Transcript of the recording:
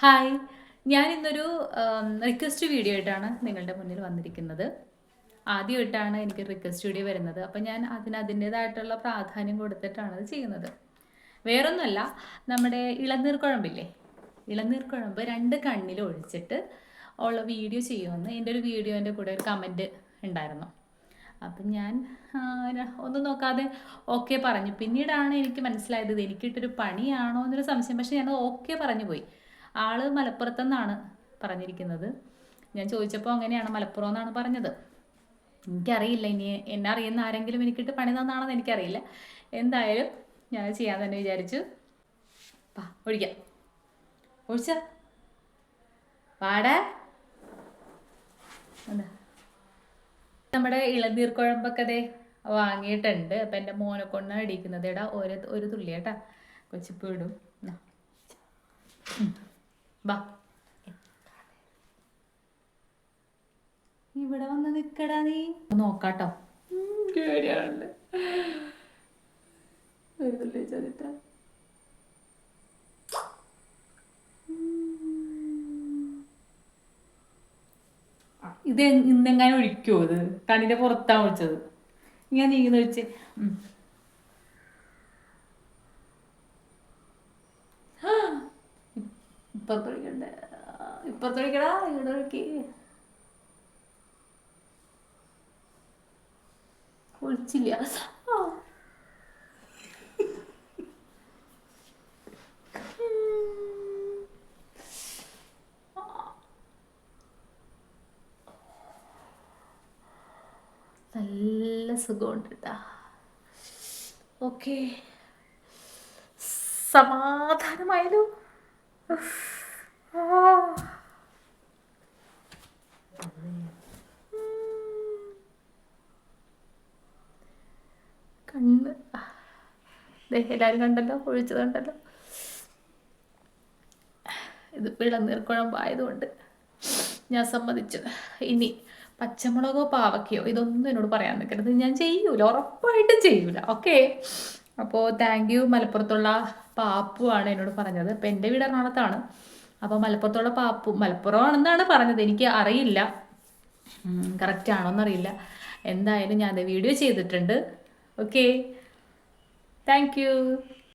Hi. ഞാൻ ഇന്നൊരു request video ആയിട്ടാണ് നിങ്ങളുടെ മുന്നിൽ വന്നിരിക്കുന്നത്. ആദ്യമായിട്ടാണ് എനിക്ക് റിക്വസ്റ്റ് വീഡിയോ വരുന്നത്. അപ്പം ഞാൻ അതിന് അതിന്റേതായിട്ടുള്ള പ്രാധാന്യം കൊടുത്തിട്ടാണ് അത് ചെയ്യുന്നത്. വേറൊന്നുമല്ല നമ്മുടെ ഇളനീർ കുഴമ്പില്ലേ? ഇളനീർ കുഴമ്പ് രണ്ട് കണ്ണിൽ ഒഴിച്ചിട്ട് ഉള്ള വീഡിയോ ചെയ്യുമെന്ന് എന്റെ ഒരു വീഡിയോന്റെ കൂടെ ഒരു കമന്റ് ഉണ്ടായിരുന്നു. അപ്പം ഞാൻ ഒന്നും നോക്കാതെ ഓക്കെ പറഞ്ഞു. പിന്നീടാണ് എനിക്ക് മനസ്സിലായത് എനിക്കിട്ടൊരു പണിയാണോ എന്നൊരു സംശയം. പക്ഷേ ഞാൻ ഓക്കെ പറഞ്ഞു പോയി. ആൾ മലപ്പുറത്തെന്നാണ് പറഞ്ഞിരിക്കുന്നത്. ഞാൻ ചോദിച്ചപ്പോൾ അങ്ങനെയാണ് മലപ്പുറം എന്നാണ് പറഞ്ഞത്. എനിക്കറിയില്ല ഇനി എന്നെ അറിയുന്ന ആരെങ്കിലും എനിക്കിട്ട് പണി തന്നാണെന്ന് എനിക്കറിയില്ല. എന്തായാലും ഞാൻ ചെയ്യാൻ തന്നെ വിചാരിച്ചു. വാ ഒഴിക്കാം. ഒഴിച്ച. വാടാ എന്താ? നമ്മുടെ ഇളനീർ കുഴമ്പൊക്കെ ദേ വാങ്ങിയിട്ടുണ്ട്. അപ്പം എന്റെ മോനെ കൊണ്ടാണ് അടിക്കുന്നത് എടാ ഒരു ഒരു തുള്ളി കേട്ടാ. കൊച്ചിപ്പ് ഇടും. വാ. ഇവിടെ വന്ന് നിക്കടാ നീ. നോക്കാട്ടോ. ഇത് ഇന്നെങ്ങാനും ഒഴിക്കുമോ ഇത്? കണ്ണിന്റെ പുറത്താണ് ഒഴിച്ചത് ഞാൻ നീങ്ങുന്ന ഒഴിച്ച് ഇപ്പുറത്ത് ഒഴിക്ക് ഒഴിച്ചില്ല ആ. നല്ല സുഖമുണ്ട് കേട്ടാ ഓക്കെ സമാധാനമായാലോ. കണ്ണ്. കണ്ടല്ലോ? ഒഴിച്ചത് കണ്ടല്ലോ? ഇത് പിളനീർക്കുഴമ്പായതുകൊണ്ട് ഞാൻ സമ്മതിച്ചു. ഇനി പച്ചമുളകോ പാവക്കയോ ഇതൊന്നും എന്നോട് പറയാൻ നിൽക്കരുത്. ഞാൻ ചെയ്യൂല. ഉറപ്പായിട്ടും ചെയ്യൂല. ഓക്കെ? അപ്പോൾ താങ്ക് യു മലപ്പുറത്തുള്ള പാപ്പു ആണ് എന്നോട് പറഞ്ഞത്. അപ്പോൾ എന്റെ വീട് എറണാകുളത്താണ്. അപ്പോൾ മലപ്പുറത്തുള്ള പാപ്പു മലപ്പുറം ആണെന്നാണ് പറഞ്ഞത്. എനിക്ക് അറിയില്ല. കറക്റ്റ് ആണോ എന്നറിയില്ല എന്തായാലും ഞാൻ വീഡിയോ ചെയ്തിട്ടുണ്ട്. Okay thank